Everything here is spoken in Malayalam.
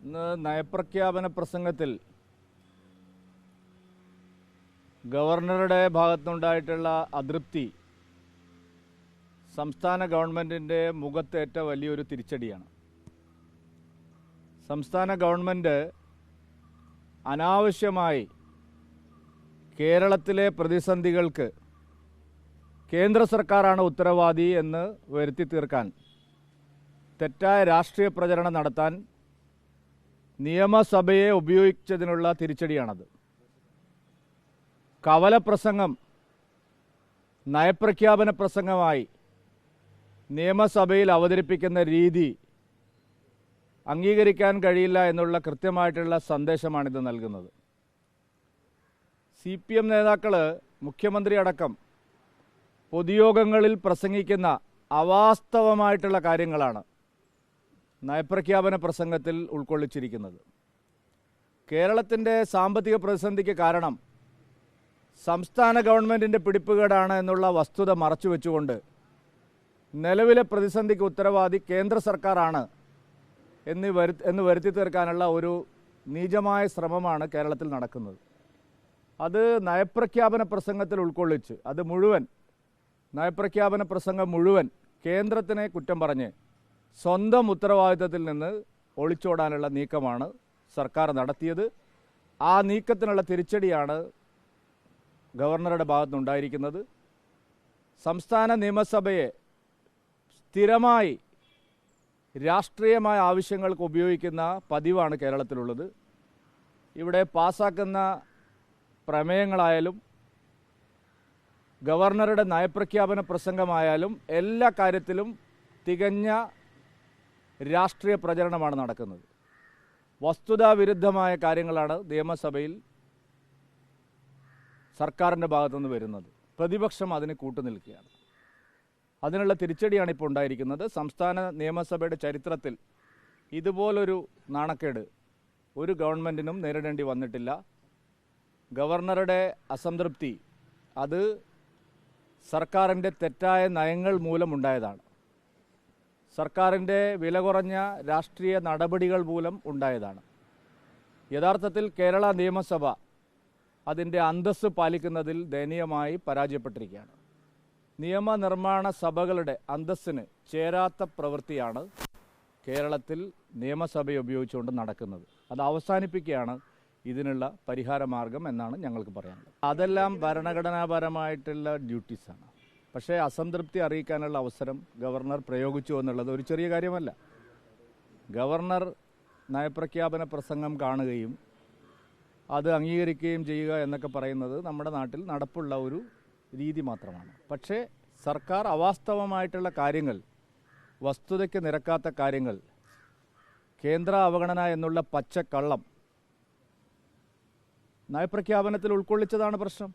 ഇന്ന് നയപ്രഖ്യാപന പ്രസംഗത്തിൽ ഗവർണറുടെ ഭാഗത്തുനിന്നുണ്ടായിട്ടുള്ള അതൃപ്തി സംസ്ഥാന ഗവൺമെന്റിന്റെ മുഖത്തേറ്റ വലിയൊരു തിരിച്ചടിയാണ്. സംസ്ഥാന ഗവൺമെന്റ് അനാവശ്യമായി കേരളത്തിലെ പ്രതിസന്ധികൾക്ക് കേന്ദ്ര സർക്കാരാണ് ഉത്തരവാദി എന്ന് വരുത്തി തീർക്കാൻ തെറ്റായ രാഷ്ട്രീയ പ്രചരണം നടത്താൻ നിയമസഭയെ ഉപയോഗിച്ചതിനുള്ള തിരിച്ചടിയാണത്. കവല പ്രസംഗം നയപ്രഖ്യാപന പ്രസംഗമായി നിയമസഭയിൽ അവതരിപ്പിക്കുന്ന രീതി അംഗീകരിക്കാൻ കഴിയില്ല എന്നുള്ള കൃത്യമായിട്ടുള്ള സന്ദേശമാണിത് നൽകുന്നത്. സി പി എം നേതാക്കൾ മുഖ്യമന്ത്രി അടക്കം പൊതുയോഗങ്ങളിൽ പ്രസംഗിക്കുന്ന അവാസ്തവമായിട്ടുള്ള കാര്യങ്ങളാണ്. നയപ്രഖ്യാപന പ്രസംഗത്തിൽ ഉൾക്കൊള്ളിച്ചിരിക്കുന്നത്. കേരളത്തിന്റെ സാമ്പത്തിക പ്രതിസന്ധിക്ക് കാരണം സംസ്ഥാന ഗവൺമെന്റിന്റെ പിടിപ്പുകേടാണ് എന്നുള്ള വസ്തുത മറച്ചു വെച്ചുകൊണ്ട് നിലവിലെ പ്രതിസന്ധിക്ക് ഉത്തരവാദി കേന്ദ്ര സർക്കാരാണ് എന്ന് വരു എന്ന് വരുത്തി തീർക്കാനുള്ള ഒരു നീചമായ ശ്രമമാണ് കേരളത്തിൽ നടക്കുന്നത്. അത് നയപ്രഖ്യാപന പ്രസംഗത്തിൽ ഉൾക്കൊള്ളിച്ച് അത് മുഴുവൻ നയപ്രഖ്യാപന പ്രസംഗം മുഴുവൻ കേന്ദ്രത്തിനെ കുറ്റം പറഞ്ഞ് സ്വന്തം ഉത്തരവാദിത്തത്തിൽ നിന്ന് ഒളിച്ചോടാനുള്ള നീക്കമാണ് സർക്കാർ നടത്തിയത്. ആ നീക്കത്തിനുള്ള തിരിച്ചടിയാണ് ഗവർണറുടെ ഭാഗത്തുനിന്നുണ്ടായിരിക്കുന്നത്. സംസ്ഥാന നിയമസഭയെ സ്ഥിരമായി രാഷ്ട്രീയമായ ആവശ്യങ്ങൾക്ക് ഉപയോഗിക്കുന്ന പതിവാണ് കേരളത്തിലുള്ളത്. ഇവിടെ പാസാക്കുന്ന പ്രമേയങ്ങളായാലും ഗവർണറുടെ നയപ്രഖ്യാപന പ്രസംഗമായാലും എല്ലാ കാര്യത്തിലും തികഞ്ഞ രാഷ്ട്രീയ പ്രചരണമാണ് നടക്കുന്നത്. വസ്തുതാവിരുദ്ധമായ കാര്യങ്ങളാണ് നിയമസഭയിൽ സർക്കാരിന്റെ ഭാഗത്തുനിന്ന് വരുന്നത്. പ്രതിപക്ഷം അതിന് കൂട്ടുനിൽക്കുകയാണ് അതിനുള്ള തിരിച്ചടിയാണ് ഇപ്പോൾ ഉണ്ടായിരിക്കുന്നത്. സംസ്ഥാന നിയമസഭയുടെ ചരിത്രത്തിൽ ഇതുപോലൊരു നാണക്കേട് ഒരു ഗവൺമെന്റിനും നേരിടേണ്ടി വന്നിട്ടില്ല. ഗവർണറുടെ അസംതൃപ്തി അത് സർക്കാരിന്റെ തെറ്റായ നയങ്ങൾ മൂലമുണ്ടായതാണ്. സർക്കാരിന്റെ വില കുറഞ്ഞ രാഷ്ട്രീയ നടപടികൾ മൂലം ഉണ്ടായതാണ്. യഥാർത്ഥത്തിൽ കേരള നിയമസഭ അതിന്റെ അന്തസ്സ് പാലിക്കുന്നതിൽ ദയനീയമായി പരാജയപ്പെട്ടിരിക്കുകയാണ്. നിയമനിർമ്മാണ സഭകളുടെ അന്തസ്സിന് ചേരാത്ത പ്രവൃത്തിയാണ് കേരളത്തിൽ നിയമസഭയെ ഉപയോഗിച്ചുകൊണ്ട് നടക്കുന്നത്. അത് അവസാനിപ്പിക്കുകയാണ് ഇതിനുള്ള പരിഹാര മാർഗം എന്നാണ് ഞങ്ങൾക്ക് പറയാനുള്ളത്. അതെല്ലാം ഭരണഘടനാപരമായിട്ടുള്ള ഡ്യൂട്ടീസാണ്. പക്ഷേ അസംതൃപ്തി അറിയിക്കാനുള്ള അവസരം ഗവർണർ പ്രയോഗിച്ചു എന്നുള്ളത് ഒരു ചെറിയ കാര്യമല്ല. ഗവർണർ നയപ്രഖ്യാപന പ്രസംഗം കാണുകയും അത് അംഗീകരിക്കുകയും ചെയ്യുക എന്നൊക്കെ പറയുന്നത് നമ്മുടെ നാട്ടിൽ നടപ്പുള്ള ഒരു രീതി മാത്രമാണ്. പക്ഷേ സർക്കാർ അവാസ്തവമായിട്ടുള്ള കാര്യങ്ങൾ വസ്തുതയ്ക്ക് നിരക്കാത്ത കാര്യങ്ങൾ കേന്ദ്ര അവഗണന എന്നുള്ള പച്ചക്കള്ളം നയപ്രഖ്യാപനത്തിൽ ഉൾക്കൊള്ളിച്ചതാണ് പ്രശ്നം.